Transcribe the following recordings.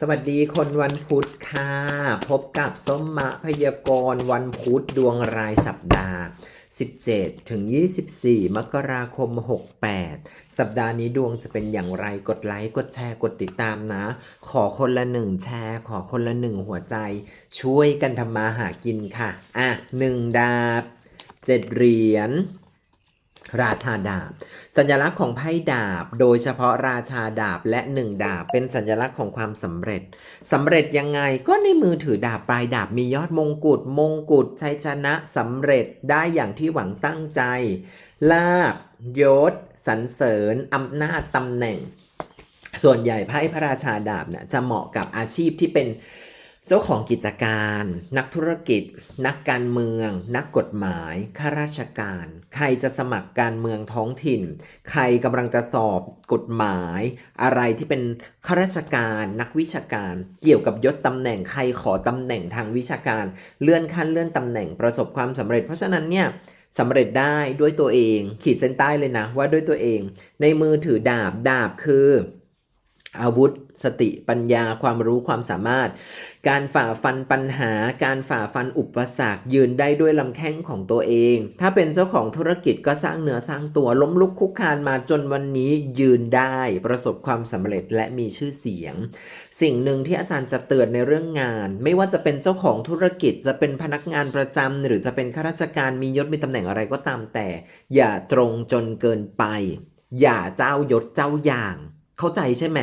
สวัสดีคนวันพุธค่ะ พบกับส้มมะพยากรณ์วันพุธดวงรายสัปดาห์ 17 ถึง 24 มกราคม 68 สัปดาห์นี้ดวงจะเป็นอย่างไรกดไลค์ กดแชร์ กดติดตามนะ ขอคนละหนึ่งแชร์ ขอคนละหนึ่งหัวใจ ช่วยกันทำมาหากินค่ะ อะหนึ่งดาบเจ็ดเหรียญ ราชาดาบ สัญลักษณ์ของไพ่ดาบ โดยเฉพาะราชาดาบและหนึ่งดาบเป็นสัญลักษณ์ของความสำเร็จสำเร็จยังไงก็ในมือถือดาบปลายดาบมียอดมงกุฎมงกุฎชัยชนะสำเร็จได้อย่างที่หวังตั้งใจ ลาบยศสรรเสริญอำนาจตำแหน่ง ส่วนใหญ่ไพ่พระราชาดาบเนี่ยจะเหมาะกับอาชีพที่เป็น เจ้าของกิจการ นักธุรกิจ นักการเมือง นักกฎหมาย ข้าราชการ ใครจะสมัครการเมืองท้องถิ่น ใครกำลังจะสอบกฎหมาย อะไรที่เป็นข้าราชการ นักวิชาการ เกี่ยวกับยศตำแหน่ง ใครขอตำแหน่งทางวิชาการ เลื่อนขั้นเลื่อนตำแหน่งประสบความสำเร็จ เพราะฉะนั้นเนี่ยสำเร็จได้ด้วยตัวเอง ขีดเส้นใต้เลยนะว่าด้วยตัวเอง ในมือถือดาบดาบคือ อาวุธ สติปัญญาความรู้ความสามารถ การฝ่าฟันปัญหา การฝ่าฟันอุปสรรคยืนได้ด้วยลำแข้งของตัวเอง ถ้าเป็นเจ้าของธุรกิจก็สร้างเนื้อสร้างตัวล้มลุกคุกคานมาจนวันนี้ยืนได้ประสบความสำเร็จและมีชื่อเสียง สิ่งหนึ่งที่อาจารย์จะเตือนในเรื่องงาน ไม่ว่าจะเป็นเจ้าของธุรกิจจะเป็นพนักงานประจำหรือจะเป็นข้าราชการมียศมีตำแหน่งอะไรก็ตามแต่ อย่าตรงจนเกินไป อย่าเจ้ายศเจ้าอย่าง เข้าใจใช่ไหม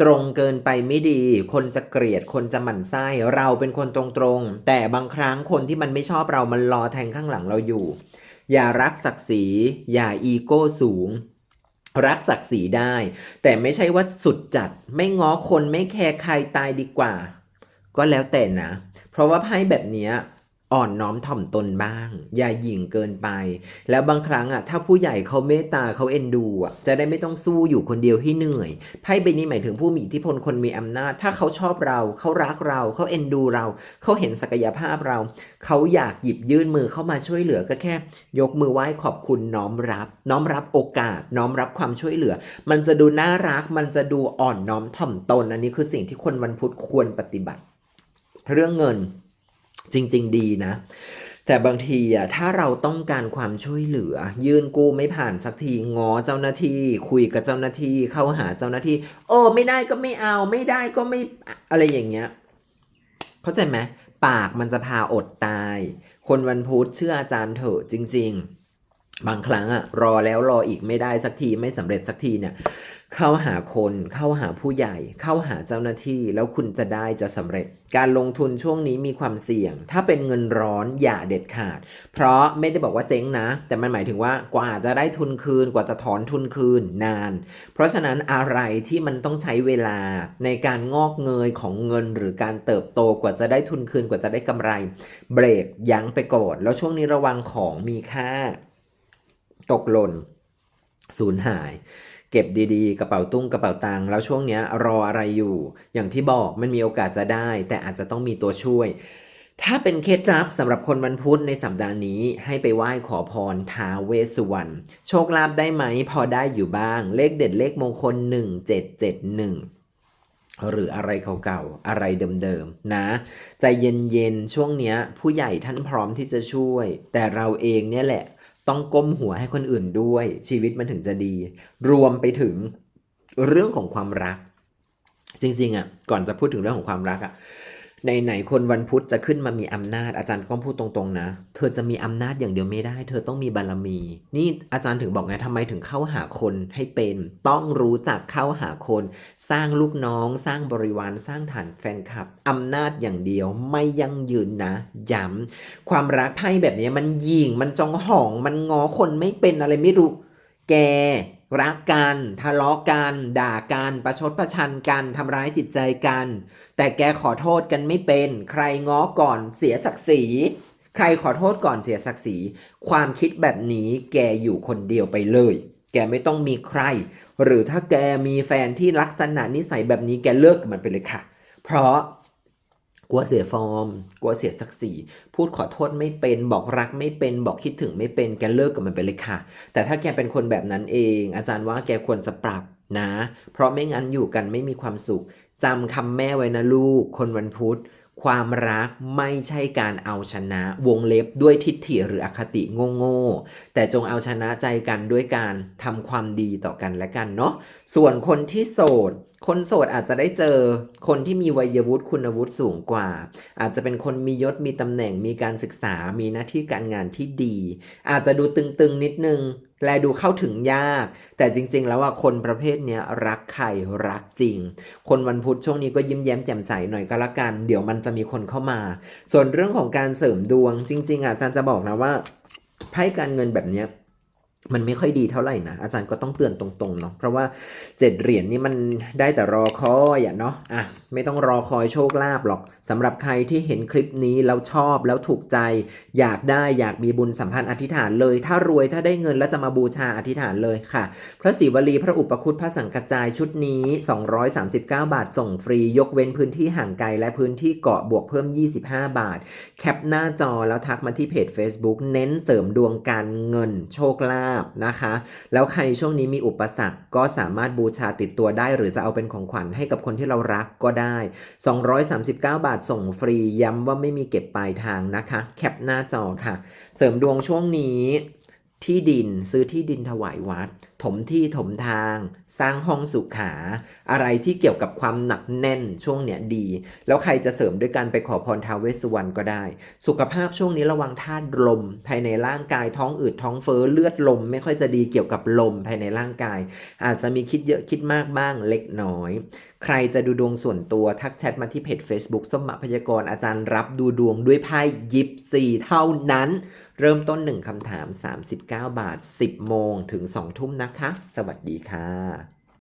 ตรงเกินไปไม่ดี คนจะเกลียดคนจะหมั่นไส้เราเป็นคนตรงๆ แต่บางครั้งคนที่มันไม่ชอบเรามันรอแทงข้างหลังเราอยู่ อย่ารักศักดิ์ศรี อย่าอีโก้สูง รักศักดิ์ศรีได้ แต่ไม่ใช่ว่าสุดจัด ไม่ง้อคนไม่แคร์ใครตายดีกว่า ก็แล้วแต่นะ เพราะว่าไพ่แบบนี้ อ่อนน้อมถ่อมตนบ้าง อย่าหยิ่งเกินไป แล้วบางครั้งอะถ้าผู้ใหญ่เขาเมตตาเขาเอ็นดูอะจะได้ไม่ต้องสู้อยู่คนเดียวให้เหนื่อยไพ่ใบนี้หมายถึงผู้มีอิทธิพลคนมีอำนาจ ถ้าเขาชอบเราเขารักเราเขาเอ็นดูเรา เขาเห็นศักยภาพเรา เขาอยากหยิบยื่นมือเข้ามาช่วยเหลือก็แค่ ยกมือไหว้ขอบคุณน้อมรับ น้อมรับโอกาส น้อมรับความช่วยเหลือ มันจะดูน่ารัก มันจะดูอ่อนน้อมถ่อมตนอันนี้คือสิ่งที่คนวันพุธควรปฏิบัติ เรื่องเงิน จริง ๆ ดีนะ แต่บางทีอะถ้าเราต้องการความช่วยเหลือ ยื่นกู้ไม่ผ่านสักทีงอเจ้าหน้าที่ คุยกับเจ้าหน้าที่เข้าหาเจ้าหน้าที่ โอ้ไม่ได้ก็ไม่เอา ไม่ได้ก็ไม่อะไรอย่างเงี้ยเข้าใจไหมปากมันจะพาอดตาย คนวันพุธเชื่ออาจารย์เถอะจริง ๆ บางครั้งอะรอแล้วรออีกไม่ได้สักทีไม่สำเร็จสักทีเนี่ยเข้าหาคนเข้าหาผู้ใหญ่ เข้าหาเจ้าหน้าที่แล้วคุณจะได้จะสำเร็จ การลงทุนช่วงนี้มีความเสี่ยง ถ้าเป็นเงินร้อนอย่าเด็ดขาด เพราะไม่ได้บอกว่าเจ๊งนะ แต่มันหมายถึงว่ากว่าจะได้ทุนคืน กว่าจะถอนทุนคืนนาน เพราะฉะนั้นอะไรที่มันต้องใช้เวลาในการงอกเงยของเงิน หรือการเติบโตกว่าจะได้ทุนคืนกว่าจะได้กำไร เบรกยั้งไปก่อนแล้วช่วงนี้ระวังของมีค่า ตกหล่นสูญหาย เก็บดีๆ กระเป๋าตุ้งกระเป๋าตังแล้วช่วงเนี้ยรออะไรอยู่ อย่างที่บอกมันมีโอกาสจะได้ แต่อาจจะต้องมีตัวช่วย ถ้าเป็นเคล็ดลับสำหรับคนวันพุธในสัปดาห์นี้ ให้ไปไหว้ขอพรท้าเวสสุวรรณโชคลาภได้ไหม พอได้อยู่บ้าง เลขเด็ดเลขมงคล 1771หรืออะไรเก่าๆ อะไรเดิมๆ นะ ใจเย็นๆ ช่วงเนี้ย ผู้ใหญ่ท่านพร้อมที่จะช่วย แต่เราเองเนี่ยแหละ ต้องก้มหัวให้คนอื่นด้วย ชีวิตมันถึงจะดี รวมไปถึงเรื่องของความรัก จริงๆอะก่อนจะพูดถึงเรื่องของความรักอะ ในไหนคนวันพุธจะขึ้นมามีอำนาจอาจารย์ก็พูดตรงๆนะ เธอจะมีอำนาจอย่างเดียวไม่ได้ เธอต้องมีบารมี นี่อาจารย์ถึงบอกไงทำไมถึงเข้าหาคนให้เป็น ต้องรู้จักเข้าหาคน สร้างลูกน้อง สร้างบริวารสร้างฐานแฟนคลับอำนาจอย่างเดียวไม่ยั่งยืนนะย้ำความรักไพ่แบบนี้มันยิงมันจองห่องมันงอคนไม่เป็นอะไรไม่รู้ แก รักกัน ทะเลาะกัน ด่ากัน ประชดประชันกันทำร้ายจิตใจกัน แต่แกขอโทษกันไม่เป็น ใครง้อก่อนเสียศักดิ์ศรี ใครขอโทษก่อนเสียศักดิ์ศรี ความคิดแบบนี้แกอยู่คนเดียวไปเลย แกไม่ต้องมีใคร หรือถ้าแกมีแฟนที่ลักษณะนิสัยแบบนี้แกเลิกกับมันไปเลยค่ะ เพราะ กลัวเสียฟอร์ม กลัวเสียศักดิ์ศรีพูดขอโทษไม่เป็น บอกรักไม่เป็น บอกคิดถึงไม่เป็น แกเลิกกับมันไปเลยค่ะ แต่ถ้าแกเป็นคนแบบนั้นเอง อาจารย์ว่าแกควรจะปรับนะ เพราะไม่งั้นอยู่กันไม่มีความสุขจำคำแม่ไว้นะลูก คนวันพุธ ความรักไม่ใช่การเอาชนะวงเล็บด้วยทิฏฐิหรืออคติโง่ๆแต่จงเอาชนะใจกันด้วยการทำความดีต่อกันและกันเนาะส่วนคนที่โสด คนโสดอาจจะได้เจอคนที่มีวัยวุฒิคุณวุฒิสูงกว่า อาจจะเป็นคนมียศมีตำแหน่งมีการศึกษามีหน้าที่การงานที่ดี อาจจะดูตึงๆนิดนึง และดูเข้าถึงยาก แต่จริง ๆ แล้วว่าคนประเภทเนี้ยรักใครรักจริง คนวันพุธช่วงนี้ก็ยิ้มแย้มแจ่มใสหน่อยก็แล้วกัน เดี๋ยวมันจะมีคนเข้ามา ส่วนเรื่องของการเสริมดวงจริง ๆอาจารย์จะบอกนะว่าไพ่การเงินแบบเนี้ย มันไม่ค่อยดีเท่าไหร่นะอาจารย์ก็ต้องเตือนตรงๆเนาะเพราะว่าเจ็ดเหรียญนี่มันได้แต่รอคอยอะเนาะอะไม่ต้องรอคอยโชคลาภหรอกสำหรับใครที่เห็นคลิปนี้แล้วชอบแล้วถูกใจ อยากได้อยากมีบุญสัมพันธ์อธิษฐานเลย ถ้ารวยถ้าได้เงินแล้วจะมาบูชาอธิษฐานเลยค่ะ พระศิวลีพระอุปคุตพระสังกจายชุดนี้ 239 บาทส่งฟรี ยกเว้นพื้นที่ห่างไกลและพื้นที่เกาะบวกเพิ่ม 25 บาท แคปหน้าจอแล้วทักมาที่เพจ Facebook เน้นเสริมดวงการเงินโชคลาภนะคะ แล้วใครช่วงนี้มีอุปสรรคก็สามารถบูชาติดตัวได้ หรือจะเอาเป็นของขวัญให้กับคนที่เรารักก็ได้ 239 บาทส่งฟรีย้ำว่าไม่มีเก็บปลายทางนะคะ แคปหน้าจอค่ะ เสริมดวงช่วงนี้ที่ดินซื้อที่ดินถวายวัด ถมที่ถมทาง สร้างห้องสุขา อะไรที่เกี่ยวกับความหนักแน่นช่วงเนี้ยดี แล้วใครจะเสริมด้วยการไปขอพรท้าวเวสสุวรรณก็ได้ สุขภาพช่วงนี้ระวังธาตุลม ภายในร่างกายท้องอืดท้องเฟ้อเลือดลม ไม่ค่อยจะดีเกี่ยวกับลมภายในร่างกาย อาจจะมีคิดเยอะคิดมากบ้างเล็กน้อย ใครจะดูดวงส่วนตัวทักแชทมาที่เพจ Facebook สมหมาพยากรอาจารย์รับดูดวงด้วยไพ่ยิปซีเท่านั้น เริ่มต้น 1คำถาม 39 บาท 10 โมงถึง 2 ทุ่มนะคะ สวัสดีค่ะ